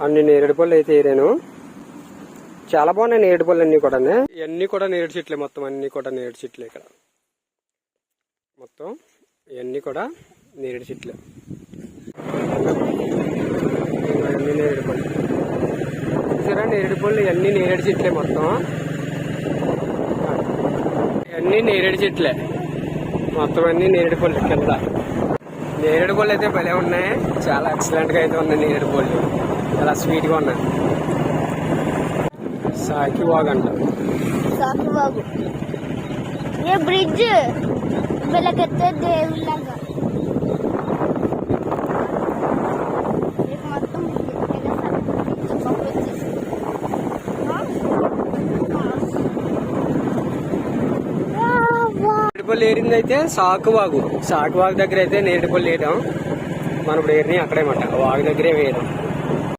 అన్ని నేరేడు పళ్ళు అయితే ఏరాను. చాలా బాగున్నాయి నేరేడు పళ్ళు అన్ని కూడా ఇవన్నీ కూడా నేరేడు చెట్లే మొత్తం అన్ని కూడా నేరేడు చెట్లే ఇక్కడ. మొత్తం ఇవన్నీ కూడా నేరేడు చెట్లే. అన్ని నేరేడు పళ్ళు. చూసారా? నేరేడు పళ్ళు ఇవన్నీ నేరేడు చెట్లే మొత్తం. ఇవన్నీ నేరేడు చెట్లే. మొత్తం అన్ని నేరేడు పళ్ళు కింద. నేరేడు పళ్ళు అయితే భలే ఉన్నాయి. చాలా ఎక్సలెంట్గా అయితే ఉన్నాయి నేరేడు పళ్ళు. చాలా స్వీట్గా ఉన్నాయి. సాకి వాగంట సాకి బాబు ఏ బ్రిడ్జ్? వీళ్ళకెత్తే దేవుళ్ళగా. నేరేడుపల్లి ఏరింది అయితే సాకువాగు సాకువాగు దగ్గర అయితే నేరేడుపల్లి వేయడం మనం ఇప్పుడు ఏరిని అక్కడే మాట. వాగు దగ్గరే వేయడం.